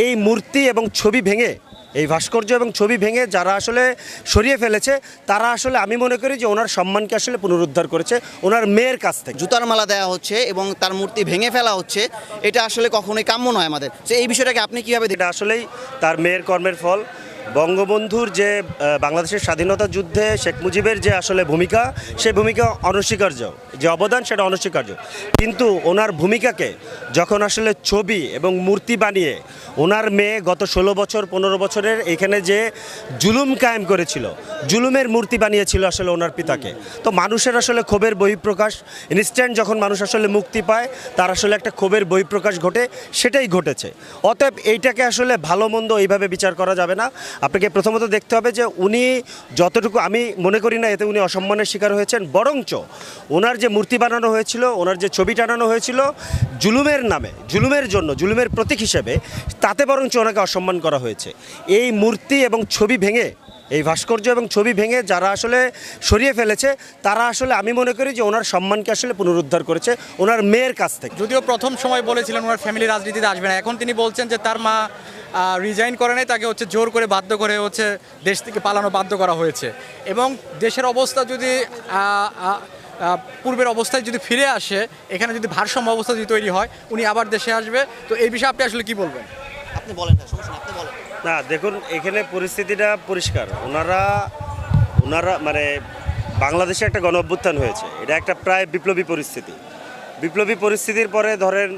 এই মূর্তি এবং ছবি ভেঙে এই ভাস্কর্য এবং ছবি ভেঙে যারা আসলে সরিয়ে ফেলেছে তারা আসলে আমি মনে করি যে ওনার সম্মানকে আসলে পুনরুদ্ধার করেছে ওনার মেয়ের কাছ থেকে। জুতার মালা দেওয়া হচ্ছে এবং তার মূর্তি ভেঙে ফেলা হচ্ছে এটা আসলে কখনোই কাম্য নয় আমাদের। তো এই বিষয়টাকে আপনি কীভাবে দেখেন এটা আসলেই তার মেয়ের কর্মের ফল। বঙ্গবন্ধুর যে বাংলাদেশের স্বাধীনতা যুদ্ধে শেখ মুজিবের যে আসলে ভূমিকা সেই ভূমিকা অনস্বীকার্য। যে অবদান সেটা অনস্বীকার্য। কিন্তু ওনার ভূমিকাকে যখন আসলে ছবি এবং মূর্তি বানিয়ে ওনার মেয়ে গত ষোলো বছর, পনেরো বছরের এখানে যে জুলুম কায়েম করেছিল, জুলুমের মূর্তি বানিয়েছিল আসলে ওনার পিতাকে। তো মানুষের আসলে ক্ষোভের বহিঃপ্রকাশ ইনস্ট্যান্ট যখন মানুষ আসলে মুক্তি পায়, তার আসলে একটা ক্ষোভের বহিঃপ্রকাশ ঘটে, সেটাই ঘটেছে। অতএব এইটাকে আসলে ভালো মন্দ এইভাবে বিচার করা যাবে না। আপনাকে প্রথমত দেখতে হবে যে উনি যতটুকু, আমি মনে করি না এতে উনি অসম্মানের শিকার হয়েছেন, বরঞ্চ ওনার যে মূর্তি বানানো হয়েছিল, ওনার যে ছবি টানানো হয়েছিল, জুলুমের নামে, জুলুমের জন্য, জুলুমের প্রতীক হিসেবে তাতে বরঞ্চ ওনাকে অসম্মান করা হয়েছে। এই মূর্তি এবং ছবি ভেঙে, এই ভাস্কর্য এবং ছবি ভেঙে যারা আসলে সরিয়ে ফেলেছে, তারা আসলে আমি মনে করি যে ওনার সম্মানকে আসলে পুনরুদ্ধার করেছে, ওনার মেয়ের কাছ থেকে। যদিও প্রথম সময় বলেছিলেন ওনার ফ্যামিলি রাজনীতিতে আসবে না, এখন তিনি বলছেন যে তার মা রিজাইন করে নাই, তাকে হচ্ছে জোর করে বাধ্য করে হচ্ছে দেশ থেকে পালানো বাধ্য করা হয়েছে। এবং দেশের অবস্থা যদি পূর্বের অবস্থায় যদি ফিরে আসে এখানে যদি ভারসাম্য অবস্থা যদি তৈরি হয় উনি আবার দেশে আসবে। তো এই বিষয়ে আপনি আসলে কি বলবেন? আপনি বলেন না সমস্যা আপনি বলেন। না দেখুন এখানে পরিস্থিতিটা পরিষ্কার। ওনারা ওনারা মানে বাংলাদেশে একটা গণ অভ্যুত্থান হয়েছে। এটা একটা প্রায় বিপ্লবী পরিস্থিতি। বিপ্লবী পরিস্থিতির পরে ধরেন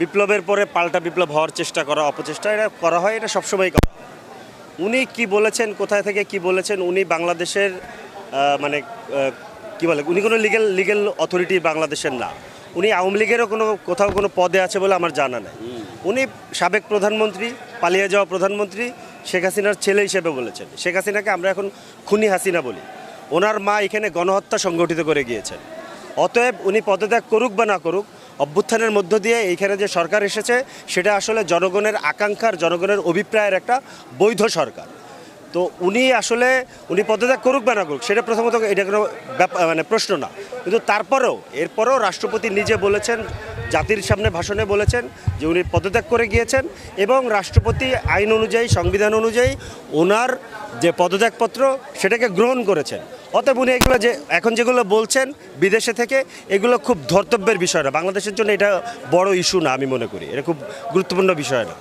বিপ্লবের পরে পাল্টা বিপ্লব হওয়ার চেষ্টা করা অপচেষ্টা এটা করা হয় এটা সবসময় করা উনি কি বলেছেন কোথায় থেকে কি বলেছেন উনি বাংলাদেশের মানে কি বলে, উনি কোনো লিগেল লিগেল অথরিটি বাংলাদেশের না। উনি আওয়ামী লীগেরও কোনো কোথাও কোনো পদে আছে বলে আমার জানা নেই। উনি সাবেক প্রধানমন্ত্রী, পালিয়ে যাওয়া প্রধানমন্ত্রী শেখ হাসিনার ছেলে হিসেবে বলেছেন। শেখ হাসিনাকে আমরা এখন খুনি হাসিনা বলি। ওনার মা এখানে গণহত্যা সংগঠিত করে গিয়েছেন। অতএব উনি পদত্যাগ করুক বা না করুক, অভ্যুত্থানের মধ্য দিয়ে এইখানে যে সরকার এসেছে, সেটা আসলে জনগণের আকাঙ্ক্ষার, জনগণের অভিপ্রায়ের একটা বৈধ সরকার। তো উনি আসলে, উনি পদত্যাগ করুক বা না করুক, সেটা প্রথমত এটা কোনো মানে প্রশ্ন না। কিন্তু তারপরেও, এরপরেও রাষ্ট্রপতি নিজে বলেছেন, জাতির সামনে ভাষণে বলেছেন যে উনি পদত্যাগ করে গিয়েছেন এবং রাষ্ট্রপতি আইন অনুযায়ী, সংবিধান অনুযায়ী ওনার যে পদত্যাগপত্র সেটাকে গ্রহণ করেছেন। অতএব উনি এগুলো যে, এখন যেগুলো বলছেন বিদেশে থেকে, এগুলো খুব ধর্তব্যের বিষয় না। বাংলাদেশের জন্য এটা বড় ইস্যু না, আমি মনে করি। এটা খুব গুরুত্বপূর্ণ বিষয় না।